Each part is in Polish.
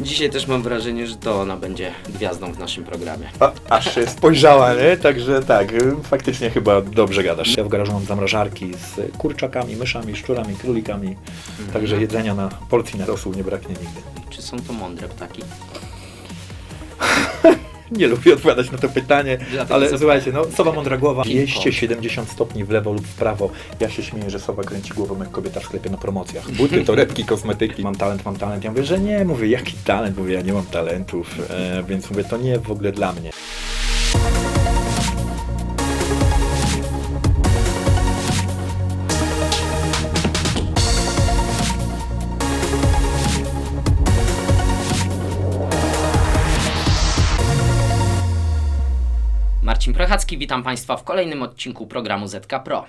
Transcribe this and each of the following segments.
Dzisiaj też mam wrażenie, że to ona będzie gwiazdą w naszym programie. A, aż się spojrzała, nie? Także tak, faktycznie chyba dobrze gadasz. Ja w garażu mam zamrażarki z kurczakami, myszami, szczurami, królikami. Także jedzenia na porcji na rosół nie braknie nigdy. Czy są to mądre ptaki? Nie lubię odpowiadać na to pytanie, Dlatego ale zapytam. słuchajcie, no sowa mądra głowa, King jeźdźcie Kong. 70 stopni w lewo lub w prawo. Ja się śmieję, że sowa kręci głową jak kobieta w sklepie na promocjach. Buty, torebki, kosmetyki. Mam talent, mam talent. Ja mówię, że nie, mówię, jaki talent? Mówię, ja nie mam talentów, e, więc mówię, to nie w ogóle dla mnie. Marcin Prochacki, witam Państwa w kolejnym odcinku programu ZK Pro.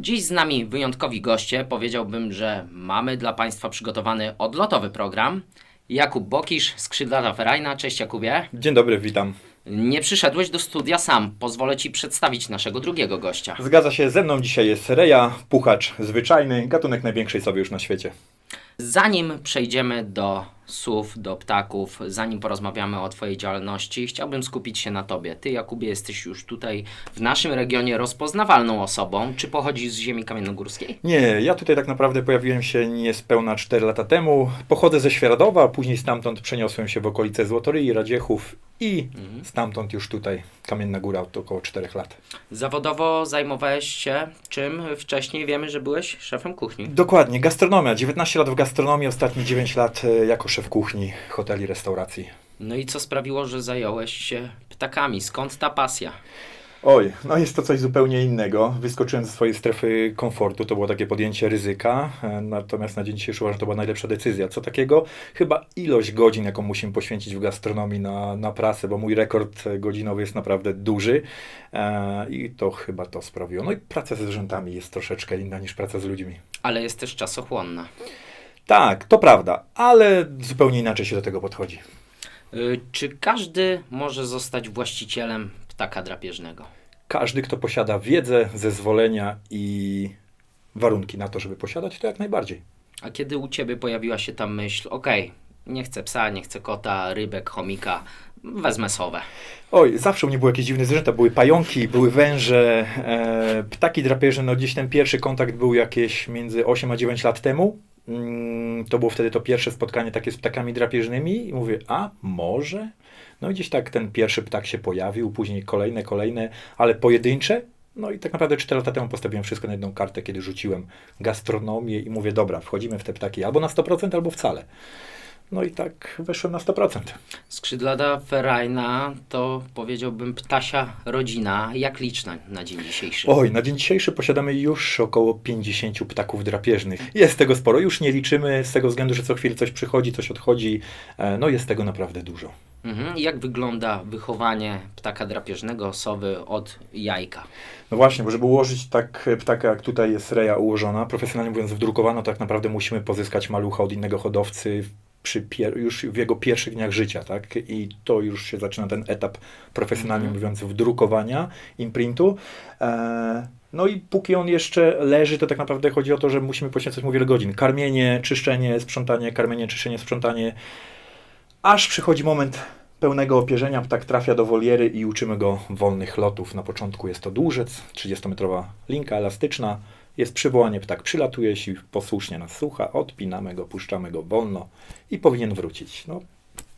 Dziś z nami wyjątkowi goście. Powiedziałbym, że mamy dla Państwa przygotowany odlotowy program. Jakub Bokisz, skrzydlata Ferajna. Cześć Jakubie. Dzień dobry, witam. Nie przyszedłeś do studia sam. Pozwolę Ci przedstawić naszego drugiego gościa. Zgadza się, ze mną dzisiaj jest Reja, puchacz zwyczajny, gatunek największej sobie już na świecie. Zanim przejdziemy do słów, do ptaków, zanim porozmawiamy o Twojej działalności, chciałbym skupić się na Tobie. Ty, Jakubie, jesteś już tutaj w naszym regionie rozpoznawalną osobą. Czy pochodzisz z ziemi kamiennogórskiej? Nie, ja tutaj tak naprawdę pojawiłem się niespełna 4 lata temu. Pochodzę ze Świeradowa, później stamtąd przeniosłem się w okolice Złotoryi, Radziechów i stamtąd już tutaj Kamienna Góra od około 4 lat. Zawodowo zajmowałeś się czym? Wcześniej wiemy, że byłeś szefem kuchni. Dokładnie, gastronomia. 19 lat w gastronomii, ostatnie 9 lat e, jako szef kuchni, hoteli, restauracji. No i co sprawiło, że zająłeś się ptakami? Skąd ta pasja? Oj, no jest to coś zupełnie innego. Wyskoczyłem ze swojej strefy komfortu, to było takie podjęcie ryzyka, e, natomiast na dzień dzisiejszy uważam, że to była najlepsza decyzja. Co takiego? Chyba ilość godzin, jaką musimy poświęcić w gastronomii na, na pracę, bo mój rekord e, godzinowy jest naprawdę duży e, i to chyba to sprawiło. No i praca ze zwierzętami jest troszeczkę inna niż praca z ludźmi. Ale jest też czasochłonna. Tak, to prawda, ale zupełnie inaczej się do tego podchodzi. Y, Czy każdy może zostać właścicielem ptaka drapieżnego? Każdy, kto posiada wiedzę, zezwolenia i warunki na to, żeby posiadać, to jak najbardziej. A kiedy u Ciebie pojawiła się ta myśl, okej, nie chcę psa, nie chcę kota, rybek, chomika, wezmę sowę. Oj, zawsze u mnie były jakieś dziwne zwierzęta. Były pająki, były węże, e, ptaki drapieżne. No gdzieś ten pierwszy kontakt był jakieś między 8 a 9 lat temu. Mm, to było wtedy to pierwsze spotkanie takie z ptakami drapieżnymi i mówię, a może? No i gdzieś tak ten pierwszy ptak się pojawił, później kolejne, kolejne, ale pojedyncze. No i tak naprawdę 4 lata temu postawiłem wszystko na jedną kartę, kiedy rzuciłem gastronomię i mówię, dobra, wchodzimy w te ptaki albo na 100%, albo wcale. No i tak weszłem na 100%. Skrzydlata ferajna to powiedziałbym ptasia rodzina. Jak liczna na dzień dzisiejszy? Oj, na dzień dzisiejszy posiadamy już około 50 ptaków drapieżnych. Jest tego sporo, już nie liczymy z tego względu, że co chwilę coś przychodzi, coś odchodzi. E, No jest tego naprawdę dużo. Mhm. Jak wygląda wychowanie ptaka drapieżnego, sowy od jajka? No właśnie, bo żeby ułożyć tak ptaka, jak tutaj jest reja ułożona, profesjonalnie mówiąc wdrukowana, tak naprawdę musimy pozyskać malucha od innego hodowcy pier- już w jego pierwszych dniach życia, tak? I to już się zaczyna ten etap profesjonalnie Mhm. mówiąc wdrukowania imprintu. E, no i póki on jeszcze leży, to tak naprawdę chodzi o to, że musimy poświęcać mu wiele godzin. Karmienie, czyszczenie, sprzątanie, karmienie, czyszczenie, sprzątanie. Aż przychodzi moment pełnego opierzenia, ptak trafia do woliery i uczymy go wolnych lotów. Na początku jest to dłużec, 30-metrowa linka elastyczna. Jest przywołanie, ptak przylatuje, jeśli posłusznie nas słucha, odpinamy go, puszczamy go wolno i powinien wrócić. No,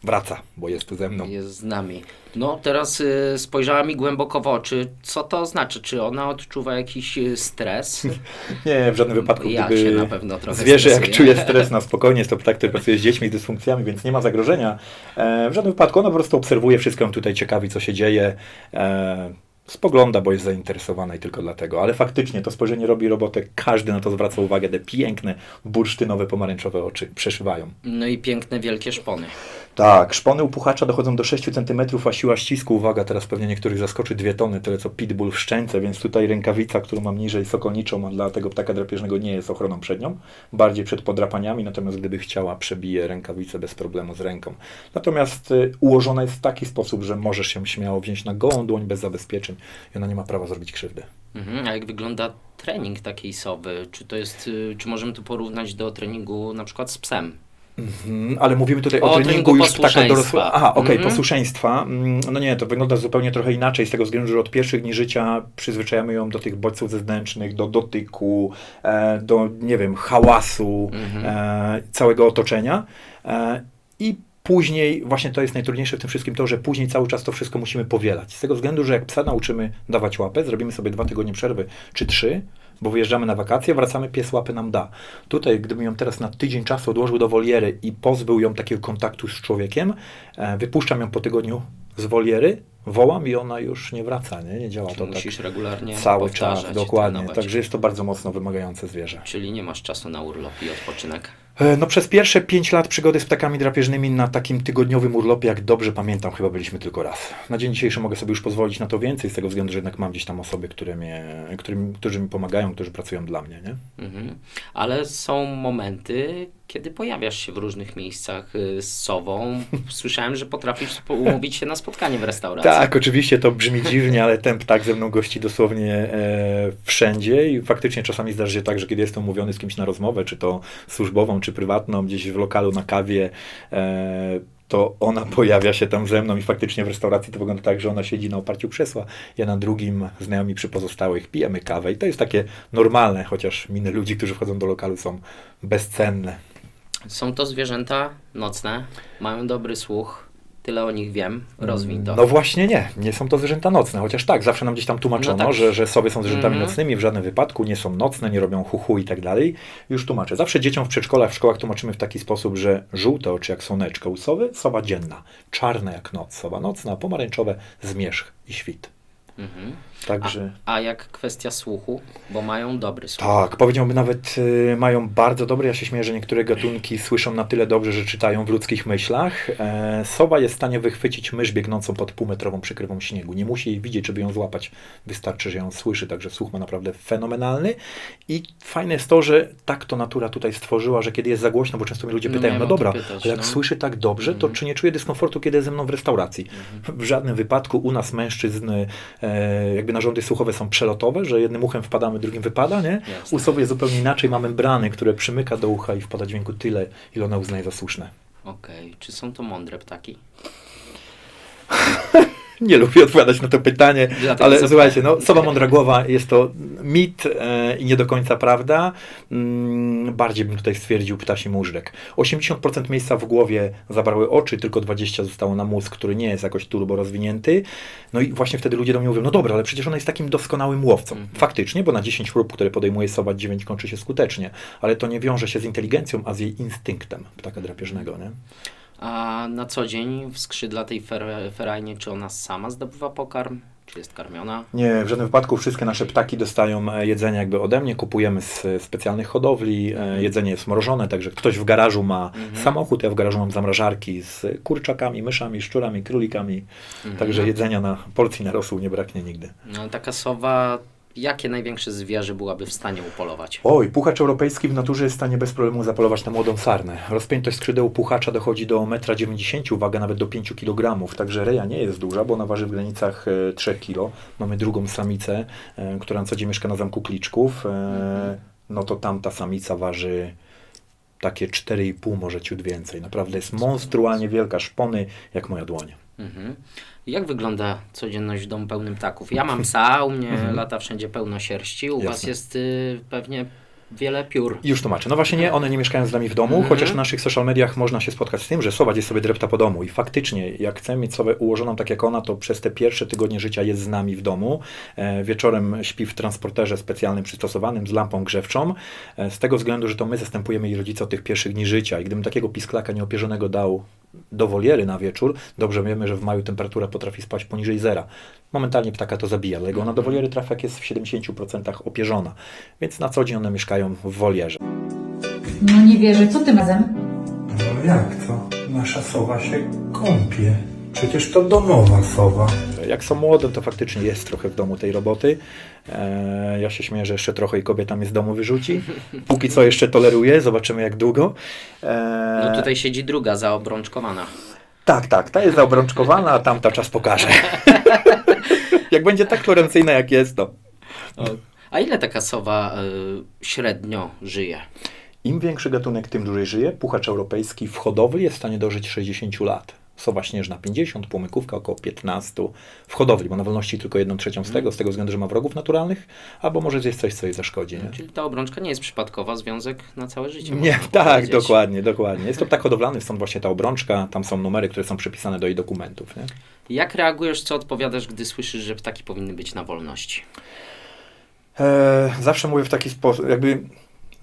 wraca, bo jest tu ze mną. Jest z nami. No teraz y, spojrzała mi głęboko w oczy. Co to znaczy? Czy ona odczuwa jakiś y, stres? Nie, w żadnym wypadku, Ja gdyby się na pewno trochę zwierzę jak stresuję. czuje stres na spokojnie, jest to ptak, który pracuje z dziećmi, z dysfunkcjami, więc nie ma zagrożenia. E, w żadnym wypadku ona po prostu obserwuje wszystko, ją tutaj ciekawi, co się dzieje. E, spogląda, bo jest zainteresowana i tylko dlatego. Ale faktycznie to spojrzenie robi robotę, każdy na to zwraca uwagę, te piękne, bursztynowe, pomarańczowe oczy przeszywają. No i piękne, wielkie szpony. Tak, szpony u puchacza dochodzą do 6 cm, a siła ścisku, uwaga, teraz pewnie niektórych zaskoczy 2 tony, tyle co pitbull w szczęce, więc tutaj rękawica, którą mam niżej sokolniczą, a dla tego ptaka drapieżnego nie jest ochroną przednią, bardziej przed podrapaniami, natomiast gdyby chciała, przebije rękawicę bez problemu z ręką. Natomiast y, ułożona jest w taki sposób, że możesz się śmiało wziąć na gołą dłoń bez zabezpieczeń i ona nie ma prawa zrobić krzywdy. Mhm. A jak wygląda trening takiej sowy? Czy to jest, y, czy możemy to porównać do treningu na przykład z psem? Mhm, ale mówimy tutaj o, O treningu treningu już dorosłego. posłuszeństwa. Aha, okej, Mhm. posłuszeństwa. Mm, No nie, to wygląda zupełnie trochę inaczej z tego względu, że od pierwszych dni życia przyzwyczajamy ją do tych bodźców zewnętrznych, do dotyku, e, do, nie wiem, hałasu, Mhm. e, całego otoczenia. E, I później, właśnie to jest najtrudniejsze w tym wszystkim, to, że później cały czas to wszystko musimy powielać. Z tego względu, że jak psa nauczymy dawać łapę, zrobimy sobie dwa tygodnie przerwy, czy trzy, bo wyjeżdżamy na wakacje, wracamy, pies łapy nam da. Tutaj, gdybym ją teraz na tydzień czasu odłożył do woliery i pozbył ją takiego kontaktu z człowiekiem, e, wypuszczam ją po tygodniu z woliery, wołam i ona już nie wraca, nie, nie działa Czyli to tak musisz regularnie cały czas, dokładnie. trenować. Także jest to bardzo mocno wymagające zwierzę. Czyli nie masz czasu na urlop i odpoczynek. E, No przez pierwsze 5 lat przygody z ptakami drapieżnymi na takim tygodniowym urlopie, jak dobrze pamiętam, chyba byliśmy tylko raz. Na dzień dzisiejszy mogę sobie już pozwolić na to więcej, z tego względu, że jednak mam gdzieś tam osoby, które mnie, którym, którzy mi pomagają, którzy pracują dla mnie, nie? Mhm. Ale są momenty, kiedy pojawiasz się w różnych miejscach y, z sobą. Słyszałem, że potrafisz umówić się na spotkanie w restauracji. Tak, oczywiście to brzmi dziwnie, ale ten ptak ze mną gości dosłownie e, wszędzie i faktycznie czasami zdarza się tak, że kiedy jestem umówiony z kimś na rozmowę, czy to służbową, czy prywatną, gdzieś w lokalu na kawie, e, to ona pojawia się tam ze mną i faktycznie w restauracji to wygląda tak, że ona siedzi na oparciu krzesła, ja na drugim, znajomi przy pozostałych, pijemy kawę i to jest takie normalne, chociaż miny ludzi, którzy wchodzą do lokalu są bezcenne. Są to zwierzęta nocne, mają dobry słuch. Tyle o nich wiem. Rozwiń to. No właśnie nie, nie są to zwierzęta nocne, chociaż tak, zawsze nam gdzieś tam tłumaczono, No tak. że, że sobie są zwierzętami Mhm. nocnymi, w żadnym wypadku nie są nocne, nie robią huhu i tak dalej. Już tłumaczę. Zawsze dzieciom w przedszkolach, w szkołach tłumaczymy w taki sposób, że żółte oczy jak słoneczko u sowy, sowa dzienna, czarne jak noc, sowa nocna, pomarańczowe zmierzch i świt. Mhm. Także... A jak kwestia słuchu? Bo mają dobry słuch. Tak, powiedziałbym nawet y, mają bardzo dobre. Ja się śmieję, że niektóre gatunki słyszą na tyle dobrze, że czytają w ludzkich myślach. E, sowa jest w stanie wychwycić mysz biegnącą pod półmetrową przykrywą śniegu. Nie musi jej widzieć, żeby ją złapać. Wystarczy, że ją słyszy, także słuch ma naprawdę fenomenalny. I fajne jest to, że tak to natura tutaj stworzyła, że kiedy jest za głośno, bo często mnie ludzie No pytają, no o to dobra, pytać, ale jak no. słyszy tak dobrze, to Mhm. czy nie czuje dyskomfortu, kiedy jest ze mną w restauracji? W żadnym wypadku u nas mężczyzn e, jakby narządy słuchowe są przelotowe, że jednym uchem wpadamy, drugim wypada, nie? Jasne. U sobie jest zupełnie inaczej, ma membrany, które przymyka do ucha i wpada dźwięku tyle, ile ona uznaje za słuszne. Okej. Czy są to mądre ptaki? Nie lubię odpowiadać na to pytanie, Dlatego ale zapytałem. słuchajcie, no, sowa mądra głowa jest to mit e, i nie do końca prawda. Mm, bardziej bym tutaj stwierdził ptasi móżdżek. 80% miejsca w głowie zabrały oczy, tylko 20% zostało na mózg, który nie jest jakoś turbo rozwinięty. No i właśnie wtedy ludzie do mnie mówią, no dobra, ale przecież ona jest takim doskonałym łowcą. Mhm. Faktycznie, bo na 10 prób, które podejmuje sowa, 9 kończy się skutecznie, ale to nie wiąże się z inteligencją, a z jej instynktem ptaka drapieżnego, nie? A na co dzień w skrzydlatej fer ferajnie, czy ona sama zdobywa pokarm? Czy jest karmiona? Nie, w żadnym wypadku wszystkie nasze ptaki dostają e, jedzenie jakby ode mnie, kupujemy z e, specjalnych hodowli, e, jedzenie jest mrożone, także ktoś w garażu ma Mhm. samochód, ja w garażu mam zamrażarki z kurczakami, myszami, szczurami, królikami, Mhm. także jedzenia na porcji na rosół nie braknie nigdy. No, taka sowa, jakie największe zwierzę byłaby w stanie upolować? Oj, puchacz europejski w naturze jest w stanie bez problemu zapolować na młodą sarnę. Rozpiętość skrzydeł puchacza dochodzi do 1,90 m, waga nawet do 5 kg, także reja nie jest duża, bo ona waży w granicach e, 3 kg. Mamy drugą samicę, e, która na co dzień mieszka na zamku Kliczków. E, no to tamta samica waży takie 4,5, może ciut więcej. Naprawdę jest monstrualnie wielka, szpony jak moja dłoń. Mhm. Jak wygląda codzienność w domu pełnym ptaków? Ja mam psa, u mnie Mhm. lata wszędzie pełno sierści, u Was Jasne. jest y, pewnie wiele piór. Już tłumaczę. No właśnie nie, one nie mieszkają z nami w domu, Mhm. chociaż w naszych social mediach można się spotkać z tym, że sowa gdzieś sobie drepta po domu i faktycznie, jak chcemy mieć sowę ułożoną tak jak ona, to przez te pierwsze tygodnie życia jest z nami w domu. E, wieczorem śpi w transporterze specjalnym przystosowanym z lampą grzewczą, e, z tego względu, że to my zastępujemy jej rodzica od tych pierwszych dni życia i gdybym takiego pisklaka nieopierzonego dał do woliery na wieczór, dobrze wiemy, że w maju temperatura potrafi spać poniżej zera. Momentalnie ptaka to zabija, dlatego ona do woliery trafia jak jest w 70% opierzona, więc na co dzień one mieszkają w wolierze. No nie wierzę, co tym razem? No jak to? Nasza sowa się kąpie. Przecież to domowa sowa. Jak są młode, to faktycznie jest trochę w domu tej roboty. E, ja się śmieję, że jeszcze trochę i kobieta mnie z domu wyrzuci. Póki co jeszcze toleruję, zobaczymy jak długo. E, No tutaj siedzi druga zaobrączkowana. Tak, tak, ta jest zaobrączkowana, a tamta czas pokaże. jak będzie tak florencyjna jak jest, to A ile taka sowa y, średnio żyje? Im większy gatunek, tym dłużej żyje. Puchacz europejski w hodowli jest w stanie dożyć 60 lat. Sowa śnieżna 50, płomykówka około 15 w hodowli, bo na wolności tylko 1 trzecią z tego, z tego względu, że ma wrogów naturalnych, albo może zjeść coś, co jej zaszkodzi. Nie? Czyli ta obrączka nie jest przypadkowa, związek na całe życie. Nie, tak, powiedzieć. dokładnie, dokładnie. Jest to ptak hodowlany, stąd właśnie ta obrączka, tam są numery, które są przypisane do jej dokumentów. Nie? Jak reagujesz, co odpowiadasz, gdy słyszysz, że ptaki powinny być na wolności? E, zawsze mówię w taki sposób, jakby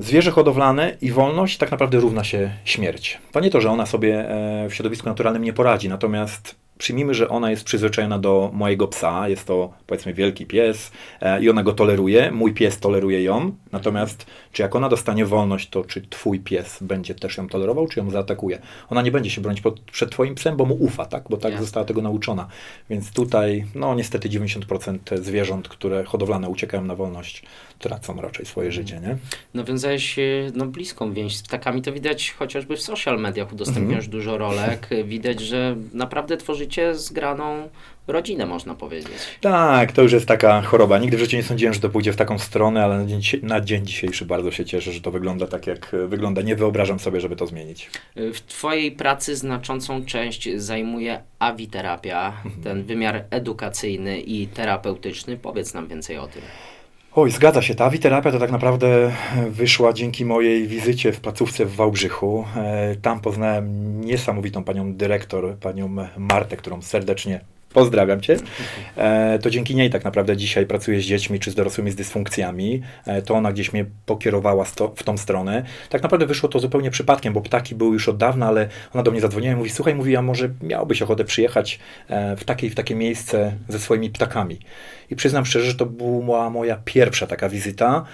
zwierzę hodowlane i wolność tak naprawdę równa się śmierć. To nie to, że ona sobie e, w środowisku naturalnym nie poradzi, natomiast przyjmijmy, że ona jest przyzwyczajona do mojego psa, jest to powiedzmy wielki pies e, i ona go toleruje, mój pies toleruje ją, natomiast czy jak ona dostanie wolność, to czy twój pies będzie też ją tolerował, czy ją zaatakuje? Ona nie będzie się bronić pod, przed twoim psem, bo mu ufa, tak? Bo tak Jasne. została tego nauczona. Więc tutaj, no niestety 90% zwierząt, które hodowlane uciekają na wolność, tracą raczej swoje życie, nie? Nawiązałeś e, no, bliską więź z ptakami, to widać chociażby w social mediach, udostępniasz Mhm. dużo rolek, widać, że naprawdę tworzycie zgraną rodzinę, można powiedzieć. Tak, to już jest taka choroba. Nigdy w życiu nie sądziłem, że to pójdzie w taką stronę, ale na dzień, na dzień dzisiejszy bardzo się cieszę, że to wygląda tak, jak e, wygląda. Nie wyobrażam sobie, żeby to zmienić. E, W Twojej pracy znaczącą część zajmuje awiterapia, Mhm. ten wymiar edukacyjny i terapeutyczny. Powiedz nam więcej o tym. Oj, zgadza się. Ta awiterapia to tak naprawdę wyszła dzięki mojej wizycie w placówce w Wałbrzychu. E, Tam poznałem niesamowitą panią dyrektor, panią Martę, którą serdecznie pozdrawiam cię. E, To dzięki niej tak naprawdę dzisiaj pracuję z dziećmi czy z dorosłymi z dysfunkcjami. E, To ona gdzieś mnie pokierowała w tą stronę. Tak naprawdę wyszło to zupełnie przypadkiem, bo ptaki były już od dawna, ale ona do mnie zadzwoniła i mówi, słuchaj, mówi, a może miałbyś ochotę przyjechać e, w takie, w takie miejsce ze swoimi ptakami. I przyznam szczerze, że to była moja pierwsza taka wizyta.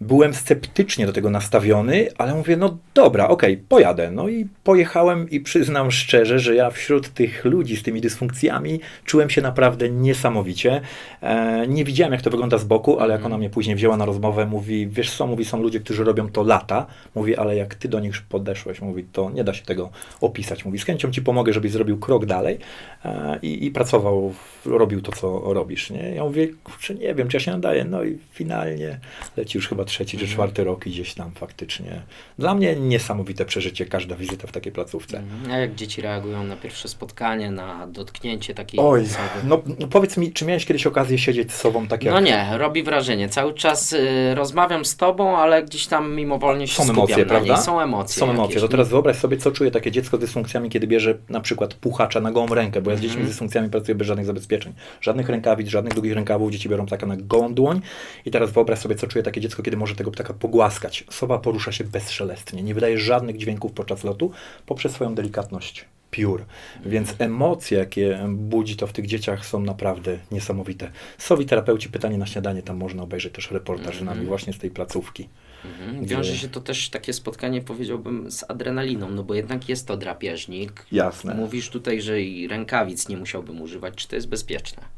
Byłem sceptycznie do tego nastawiony, ale mówię, no dobra, okej, pojadę. No i pojechałem i przyznam szczerze, że ja wśród tych ludzi z tymi dysfunkcjami czułem się naprawdę niesamowicie. E, nie widziałem, jak to wygląda z boku, ale jak ona mnie później wzięła na rozmowę, mówi, wiesz co, mówi, są ludzie, którzy robią to lata. Mówi, ale jak ty do nich podeszłeś, mówi, to nie da się tego opisać. Mówi, z chęcią ci pomogę, żebyś zrobił krok dalej e, i, i pracował, robił to, co robisz. Nie? Ja mówię, kurczę, nie wiem, czy ja się nadaję. No i finalnie leci już chyba trzeci czy czwarty rok i gdzieś tam faktycznie. Dla mnie niesamowite przeżycie, każda wizyta w takiej placówce. A jak dzieci reagują na pierwsze spotkanie, na dotknięcie takiej Oj, osoby? no, no powiedz mi, czy miałeś kiedyś okazję siedzieć z sobą tak jak... No nie, robi wrażenie. Cały czas y, rozmawiam z tobą, ale gdzieś tam mimowolnie się Są skupiam emocje, prawda? niej. Są emocje. Są emocje. To teraz wyobraź sobie, co czuje takie dziecko z dysfunkcjami, kiedy bierze na przykład puchacza na gołą rękę, bo ja z dziećmi z dysfunkcjami pracuję bez żadnych zabezpieczeń. Żadnych rękawic, żadnych długich rękawów, dzieci biorą ptaka na gołą dłoń i teraz wyobraź sobie, co czuje takie dziecko, kiedy może tego ptaka pogłaskać. Sowa porusza się bezszelestnie, nie wydaje żadnych dźwięków podczas lotu poprzez swoją delikatność piór. Więc emocje, jakie budzi to w tych dzieciach są naprawdę niesamowite. Sowi terapeuci, pytanie na śniadanie, tam można obejrzeć też reportaż z nami właśnie z tej placówki. Mhm. Wiąże się to też takie spotkanie, powiedziałbym, z adrenaliną, no bo jednak jest to drapieżnik. Jasne. Mówisz tutaj, że i rękawic nie musiałbym używać. Czy to jest bezpieczne?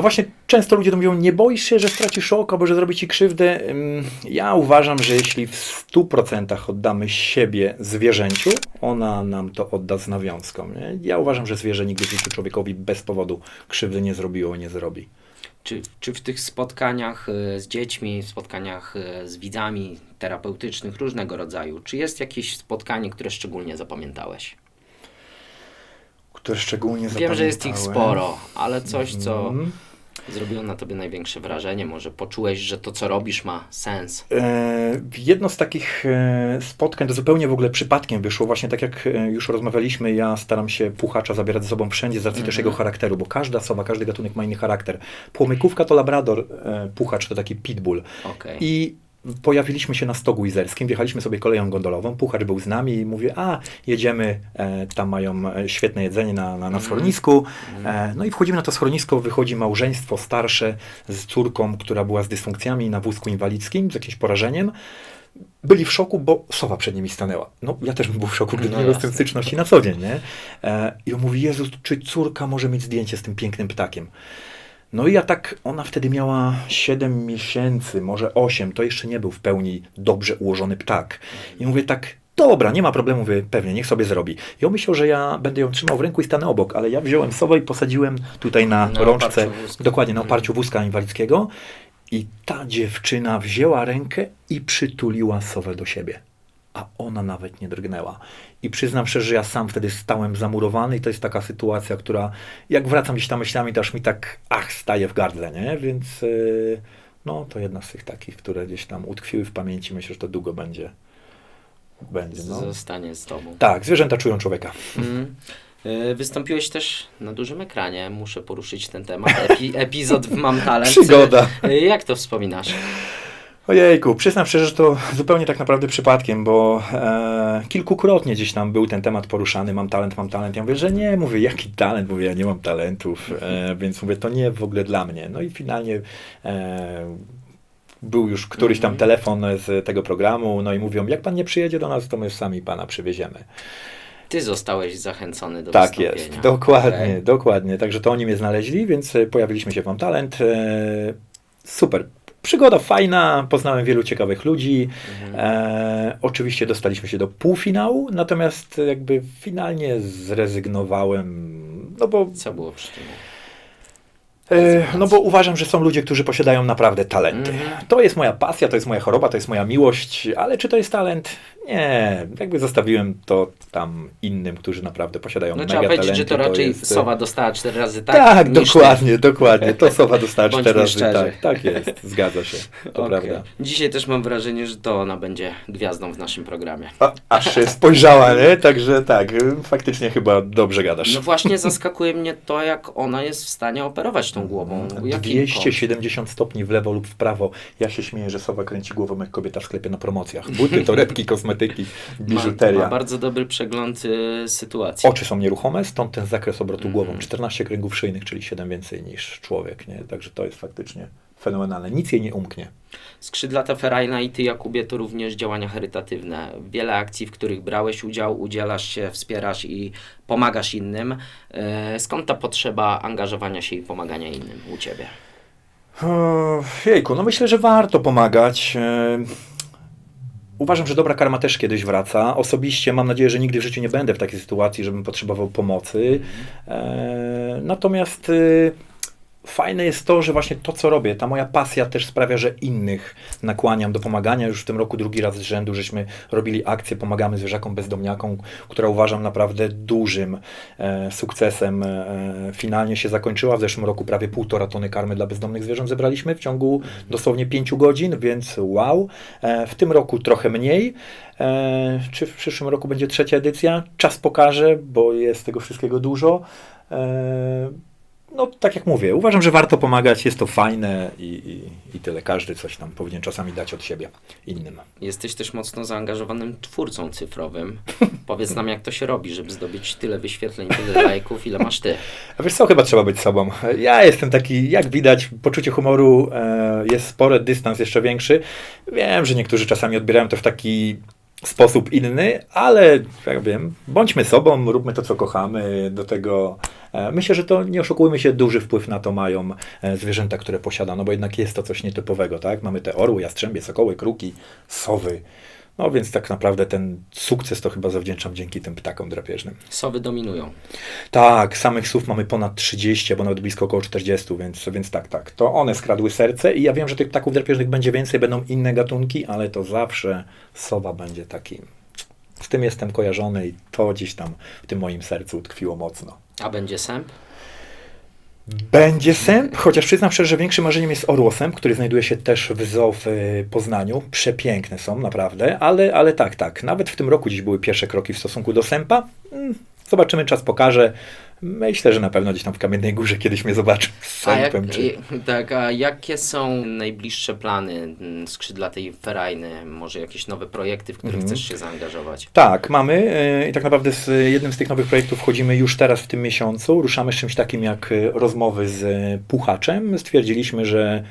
No właśnie, często ludzie to mówią, nie boisz się, że stracisz oko, albo że zrobi ci krzywdę. Ja uważam, że jeśli w 100% oddamy siebie zwierzęciu, ona nam to odda z nawiązką. Nie? Ja uważam, że zwierzę nigdy w życiu człowiekowi bez powodu krzywdy nie zrobiło i nie zrobi. Czy, czy w tych spotkaniach y, z dziećmi, spotkaniach y, z widzami terapeutycznych różnego rodzaju, czy jest jakieś spotkanie, które szczególnie zapamiętałeś? Które szczególnie Wiem, że jest ich sporo, ale coś, co Mhm. Zrobiło na tobie największe wrażenie, może poczułeś, że to, co robisz, ma sens. E, Jedno z takich e, spotkań to zupełnie w ogóle przypadkiem wyszło. Właśnie tak jak e, już rozmawialiśmy, ja staram się puchacza zabierać ze sobą wszędzie z racji też jego charakteru, bo każda sowa, każdy gatunek ma inny charakter. Płomykówka to labrador, e, puchacz to taki pitbull. Okej. I pojawiliśmy się na stogu izerskim, wjechaliśmy sobie koleją gondolową, puchacz był z nami i mówię, a jedziemy, e, tam mają e, świetne jedzenie na, na, na schronisku. E, no i wchodzimy na to schronisko, wychodzi małżeństwo starsze z córką, która była z dysfunkcjami na wózku inwalidzkim, z jakimś porażeniem. Byli w szoku, bo sowa przed nimi stanęła. No, ja też bym był w szoku, gdyby No nie miał styczności na co dzień, nie? E, I on mówi, Jezus, czy córka może mieć zdjęcie z tym pięknym ptakiem? No i ja tak, ona wtedy miała 7 miesięcy, może 8, to jeszcze nie był w pełni dobrze ułożony ptak. I mówię tak, dobra, nie ma problemu, mówię, pewnie, niech sobie zrobi. I on myślał, że ja będę ją trzymał w ręku i stanę obok, ale ja wziąłem sowę i posadziłem tutaj na, Na rączce, dokładnie na Mhm. oparciu wózka inwalidzkiego. I ta dziewczyna wzięła rękę i przytuliła sowę do siebie. A ona nawet nie drgnęła. I przyznam szczerze, że ja sam wtedy stałem zamurowany i to jest taka sytuacja, która jak wracam gdzieś tam myślami, to aż mi tak ach, staje w gardle, nie? Więc yy, no to jedna z tych takich, które gdzieś tam utkwiły w pamięci. Myślę, że to długo będzie. Będzie, no. Zostanie z tobą. Tak, zwierzęta czują człowieka. Mm. Wystąpiłeś też na dużym ekranie. Muszę poruszyć ten temat. Epi epizod w Mam Talent. Przygoda. Y, Jak to wspominasz? Ojejku, przyznam szczerze, że to zupełnie tak naprawdę przypadkiem, bo e, kilkukrotnie gdzieś tam był ten temat poruszany, mam talent, mam talent. Ja mówię, że nie, mówię, jaki talent? Mówię, ja nie mam talentów, e, więc mówię, to nie w ogóle dla mnie. No i finalnie e, był już któryś tam Mhm. telefon z tego programu, no i mówią, jak pan nie przyjedzie do nas, to my sami pana przywieziemy. Ty zostałeś zachęcony do Tak jest, dokładnie, Okej. dokładnie. Także to oni mnie znaleźli, więc e, pojawiliśmy się w Mam Talent. E, super. Przygoda fajna, poznałem wielu ciekawych ludzi. Mhm. E, oczywiście dostaliśmy się do półfinału, natomiast jakby finalnie zrezygnowałem, no bo, Co było przy tym? e, no bo uważam, że są ludzie, którzy posiadają naprawdę talenty. Mhm. To jest moja pasja, to jest moja choroba, to jest moja miłość, ale czy to jest talent? Nie, jakby zostawiłem to tam innym, którzy naprawdę posiadają No mega trzeba powiedzieć, talenty. że to raczej jest, e, Sowa dostała cztery razy tak. Tak, dokładnie, dokładnie. To Sowa dostała cztery razy. Tak, tak jest, zgadza się. To Okej. prawda. Dzisiaj też mam wrażenie, że to ona będzie gwiazdą w naszym programie. A, aż się spojrzała, nie? Także tak, faktycznie chyba dobrze gadasz. No właśnie zaskakuje mnie to, jak ona jest w stanie operować tą głową. Jaki 270 stopni w lewo lub w prawo. Ja się śmieję, że Sowa kręci głową jak kobieta w sklepie na promocjach. Buty, torebki, kosmetyki, Ma, biżuteria. ma bardzo dobry przegląd y, sytuacji. Oczy są nieruchome, stąd ten zakres obrotu Mhm. głową. 14 kręgów szyjnych, czyli 7 więcej niż człowiek, nie? Także to jest faktycznie fenomenalne. Nic jej nie umknie. Skrzydlata Ferajna i ty, Jakubie, to również działania charytatywne. Wiele akcji, w których brałeś udział, udzielasz się, wspierasz i pomagasz innym. E, Skąd ta potrzeba angażowania się i pomagania innym u ciebie? Jejku, no myślę, że warto pomagać. Uważam, że dobra karma też kiedyś wraca. Osobiście mam nadzieję, że nigdy w życiu nie będę w takiej sytuacji, żebym potrzebował pomocy. E, Natomiast e, fajne jest to, że właśnie to, co robię, ta moja pasja też sprawia, że innych nakłaniam do pomagania. Już w tym roku drugi raz z rzędu, żeśmy robili akcję Pomagamy zwierzakom bezdomniakom, która uważam naprawdę dużym e, sukcesem. E, finalnie się zakończyła. W zeszłym roku prawie półtora tony karmy dla bezdomnych zwierząt zebraliśmy w ciągu dosłownie pięciu godzin, więc wow. E, w tym roku trochę mniej. E, czy w przyszłym roku będzie trzecia edycja? Czas pokaże, bo jest tego wszystkiego dużo. E, no, tak jak mówię, uważam, że warto pomagać, jest to fajne i, i, i tyle. Każdy coś tam powinien czasami dać od siebie innym. Jesteś też mocno zaangażowanym twórcą cyfrowym. Powiedz nam, jak to się robi, żeby zdobyć tyle wyświetleń, tyle lajków, ile masz ty. A wiesz co, chyba trzeba być sobą. Ja jestem taki, jak widać, poczucie humoru e, jest spore, dystans jeszcze większy. Wiem, że niektórzy czasami odbierają to w taki sposób inny, ale jak wiem, bądźmy sobą, róbmy to, co kochamy. Do tego e, myślę, że to, nie oszukujmy się, duży wpływ na to mają e, zwierzęta, które posiada, no bo jednak jest to coś nietypowego, tak? Mamy te orły, jastrzębie, sokoły, kruki, sowy. No więc tak naprawdę ten sukces to chyba zawdzięczam dzięki tym ptakom drapieżnym. Sowy dominują. Tak, samych słów mamy ponad 30, albo nawet blisko około 40, więc, więc tak, tak. To one skradły serce i ja wiem, że tych ptaków drapieżnych będzie więcej, będą inne gatunki, ale to zawsze sowa będzie takim. Z tym jestem kojarzony i to gdzieś tam w tym moim sercu utkwiło mocno. A będzie sęp? Będzie sęp, chociaż przyznam szczerze, że większym marzeniem jest orłosęp, który znajduje się też w zoo w y, Poznaniu. Przepiękne są, naprawdę, ale, ale tak, tak. Nawet w tym roku dziś były pierwsze kroki w stosunku do sępa. Mm, Zobaczymy, czas pokaże. Myślę, że na pewno gdzieś tam w Kamiennej Górze kiedyś mnie zobaczy z A, jak. Czy... tak, a jakie są najbliższe plany mm, skrzydlatej Ferajny? Może jakieś nowe projekty, w których Mhm. chcesz się zaangażować? Tak, mamy yy, i tak naprawdę z jednym z tych nowych projektów wchodzimy już teraz w tym miesiącu. Ruszamy z czymś takim jak y, rozmowy z puchaczem. Stwierdziliśmy, że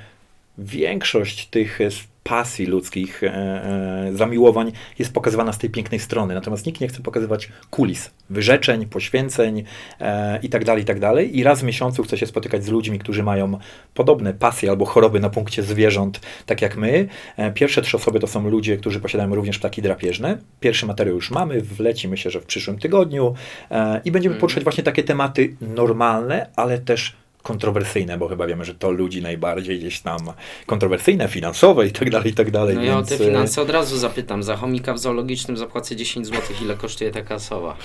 większość tych pasji ludzkich, e, e, zamiłowań jest pokazywana z tej pięknej strony. Natomiast nikt nie chce pokazywać kulis, wyrzeczeń, poświęceń e, i tak i tak. I raz w miesiącu chce się spotykać z ludźmi, którzy mają podobne pasje albo choroby na punkcie zwierząt, tak jak my. Pierwsze trzy osoby to są ludzie, którzy posiadają również ptaki drapieżne. Pierwszy materiał już mamy, wleci myślę, że w przyszłym tygodniu i będziemy Mhm. poruszać właśnie takie tematy normalne, ale też kontrowersyjne, bo chyba wiemy, że to ludzi najbardziej gdzieś tam kontrowersyjne, finansowe i tak dalej, i tak dalej. No ja o więc, te e, finanse od razu zapytam. Za chomika w zoologicznym zapłacę 10 zł. Ile kosztuje taka sowa?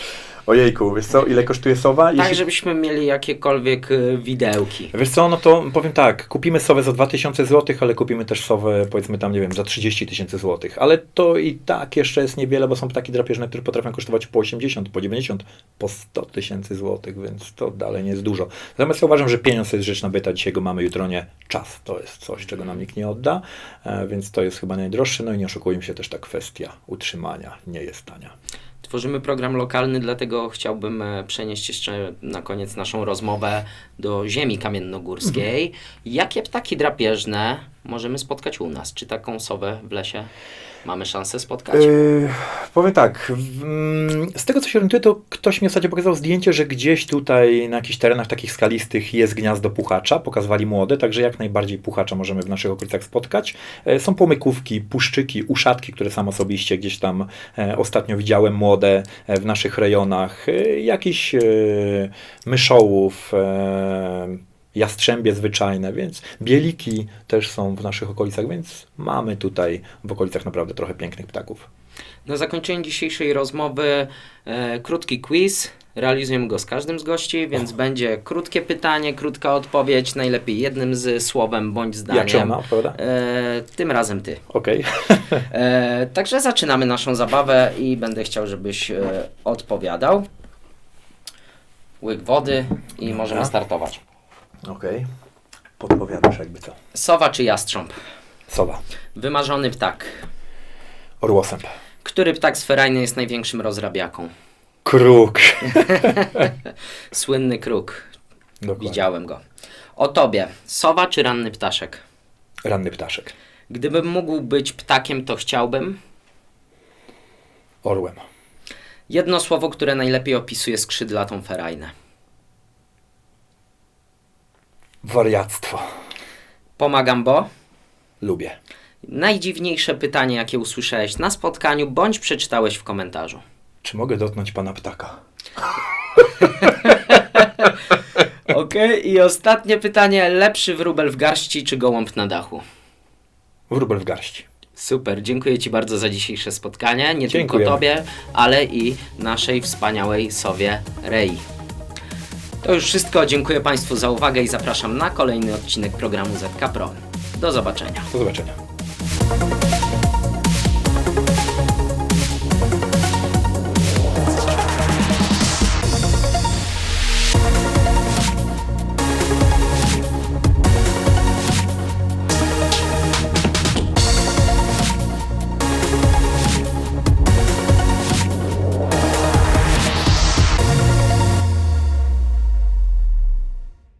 Ojejku, wiesz co, ile kosztuje sowa? Tak, Jeśli- żebyśmy mieli jakiekolwiek y, widełki. Wiesz co, no to powiem tak, kupimy sowę za 2000 zł, ale kupimy też sowę powiedzmy tam, nie wiem, za 30 tysięcy złotych. Ale to i tak jeszcze jest niewiele, bo są ptaki drapieżne, które potrafią kosztować po 80, po 90, po 100 tysięcy złotych, więc to dalej nie jest dużo. Natomiast ja uważam, że pieniądz jest rzecz nabyta, dzisiaj go mamy, jutro nie. Czas to jest coś, czego nam nikt nie odda, e, więc to jest chyba najdroższe. No i nie oszukujmy się też, ta kwestia utrzymania nie jest tania. Tworzymy program lokalny, dlatego chciałbym e, przenieść jeszcze na koniec naszą rozmowę do ziemi kamiennogórskiej. Jakie ptaki drapieżne możemy spotkać u nas? Czy taką sowę w lesie mamy szansę spotkać? Yy, powiem tak, mm, z tego co się orientuję, to ktoś mi ostatnio pokazał zdjęcie, że gdzieś tutaj na jakichś terenach takich skalistych jest gniazdo puchacza, pokazywali młode, także jak najbardziej puchacza możemy w naszych okolicach spotkać. E, Są pomykówki, puszczyki, uszatki, które sam osobiście gdzieś tam ostatnio widziałem młode e, w naszych rejonach, e, jakiś e, myszołów, jastrzębie zwyczajne, więc bieliki też są w naszych okolicach, więc mamy tutaj w okolicach naprawdę trochę pięknych ptaków. Na zakończenie dzisiejszej rozmowy e, krótki quiz. Realizujemy go z każdym z gości, więc będzie krótkie pytanie, krótka odpowiedź, najlepiej jednym z słowem bądź zdaniem. Jak się ona odpowiada? E, tym razem ty. Okej. E, także zaczynamy naszą zabawę i będę chciał, żebyś e, odpowiadał. Łyk wody i Dobra. możemy startować. Okej. Podpowiadasz jakby co. Sowa czy jastrząb? Sowa. Wymarzony ptak. Orłosęp. Który ptak sferajny jest największym rozrabiaką? Kruk. Słynny kruk. Dokładnie. Widziałem go. O tobie. Sowa czy ranny ptaszek? Ranny ptaszek. Gdybym mógł być ptakiem, to chciałbym. Orłem. Jedno słowo, które najlepiej opisuje skrzydlatą ferajnę. Wariactwo. Pomagam, bo. Lubię. Najdziwniejsze pytanie, jakie usłyszałeś na spotkaniu, bądź przeczytałeś w komentarzu. Czy mogę dotknąć pana ptaka? Okej, i ostatnie pytanie. Lepszy wróbel w garści czy gołąb na dachu? Wróbel w garści. Super, dziękuję Ci bardzo za dzisiejsze spotkanie. Nie tylko Tobie, ale i naszej wspaniałej sowie Rei. To już wszystko. Dziękuję Państwu za uwagę i zapraszam na kolejny odcinek programu ZK Pro. Do zobaczenia. Do zobaczenia.